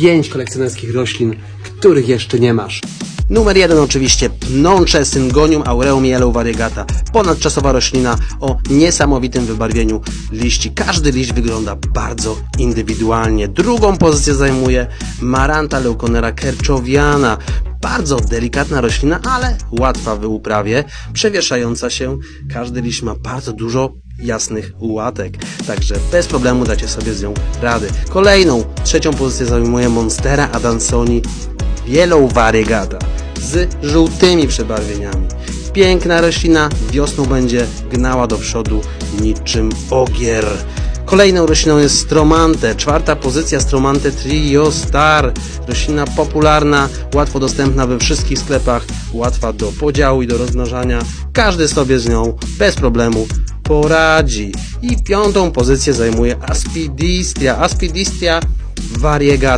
5 kolekcjonerskich roślin, których jeszcze nie masz. Numer jeden oczywiście Pnącze Syngonium aureum yellow variegata. Ponadczasowa roślina o niesamowitym wybarwieniu liści. Każdy liść wygląda bardzo indywidualnie. Drugą pozycję zajmuje Maranta leuconera kerczowiana. Bardzo delikatna roślina, ale łatwa w uprawie, przewieszająca się. Każdy liść ma bardzo dużo jasnych łatek, także bez problemu dacie sobie z nią rady. Kolejną, trzecią pozycję zajmuje Monstera Adansoni Yellow Variegata z żółtymi przebarwieniami. Piękna roślina, wiosną będzie gnała do przodu niczym ogier. Kolejną rośliną jest Stromante, czwarta pozycja Stromante Trio Star. Roślina popularna, łatwo dostępna we wszystkich sklepach, łatwa do podziału i do rozmnażania. Każdy sobie z nią bez problemu poradzi. I piątą pozycję zajmuje Aspidistia. Aspidistia variegata.